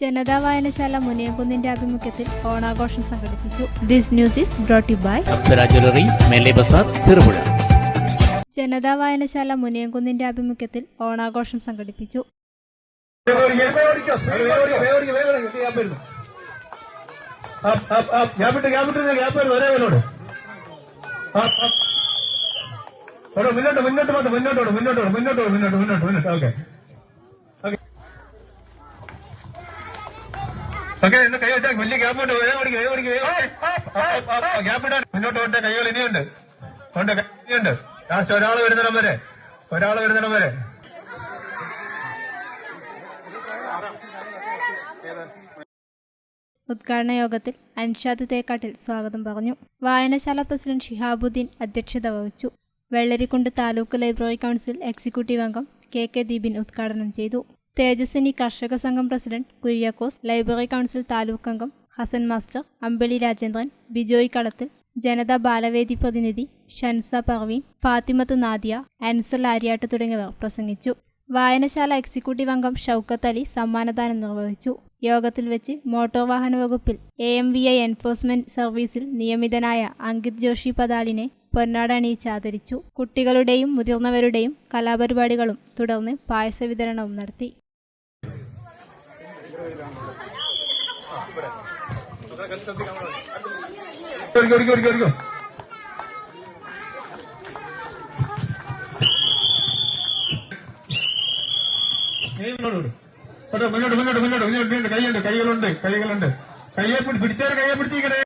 ജനതാ വായനശാല മുനിയംകുന്നിന്റെ ആഭിമുഖ്യത്തിൽ ഓണാഘോഷം സംഘടിപ്പിച്ചു. This news is brought by Apsara jewellery മെല്ലെ ബസാർ ചെറുപുഴ. ജനതാ വായനശാല മുനിയംകുന്നിന്റെ ആഭിമുഖ്യത്തിൽ ഓണാഘോഷം സംഘടിപ്പിച്ചു. മുന്നോട്ട് മുന്നോട്ട് പോട്ടെ മുന്നോട്ട് ഓടും മുന്നോട്ട് ഓടും മുന്നോട്ട് ഓടും മുന്നോട്ട് മുന്നോട്ട് മുന്നോട്ട് ഓക്കെ. ഓക്കെ ഇന്ന് കൈ വെച്ചാൽ വലിയ ഗ്യാപ്പ് ഉണ്ട്. വേഗം പഠിക്കും വേഗം പഠിക്കും ഗ്യാപ്പ് ഇടാൻ. മുന്നോട്ട് പോട്ടെ കൈകൾ ഇനിയുണ്ട്. ഉണ്ട് ഇനിയുണ്ട്. ലാസ്റ്റ് ഒരാൾ വരുന്നിടം വരെ. ഒരാൾ വരുന്നിടം വരെ. ഉദ്ഘാടന യോഗത്തിൽ അൻഷാദ് തേക്കാട്ടിൽ സ്വാഗതം പറഞ്ഞു. വായനശാല പ്രസിഡന്റ് ഷിഹാബുദ്ദീൻ അധ്യക്ഷത വഹിച്ചു. Vellarikundu taluk library council executive അംഗം കെ കെ ദീപിൻ ഉദ്ഘാടനം ചെയ്തു. തേജസ്വിനി കർഷക സംഘം president Kuriakose library council taluk അംഗം ഹസൻ മാസ്റ്റർ അമ്പളി രാജേന്ദ്രൻ ബിജോയ് കളത്തിൽ ജനതാ ബാലവേദി പ്രതിനിധി ഷൻസ പർവീൻ ഫാത്തിമത്ത് നാദിയ അൻസൽ ആര്യാട്ട് തുടങ്ങിയവർ പ്രസംഗിച്ചു. വായനശാല എക്സിക്യൂട്ടീവ് അംഗം ഷൗക്കത്ത് അലി സമ്മാനദാനം നിർവഹിച്ചു. യോഗത്തിൽ വെച്ച് മോട്ടോർ വാഹന വകുപ്പിൽ A M V I enforcement സർവീസിൽ നിയമിതനായ അങ്കിത് ജോഷി പതാലിനെ പൊന്നാട അണിയിച്ച് ആദരിച്ചു. കുട്ടികളുടെയും മുതിർന്നവരുടെയും കലാപരിപാടികളും തുടർന്ന് പായസ വിതരണവും നടത്തി. മുന്നോട്ട് മുന്നോട്ട് മുന്നോട്ട് മുന്നോട്ട് കൈയുണ്ട് കൈകളുണ്ട് കൈകളുണ്ട് പിടി- പിടിച്ചവരെ കയ്യെ പിടിച്ചിരിക്കണേ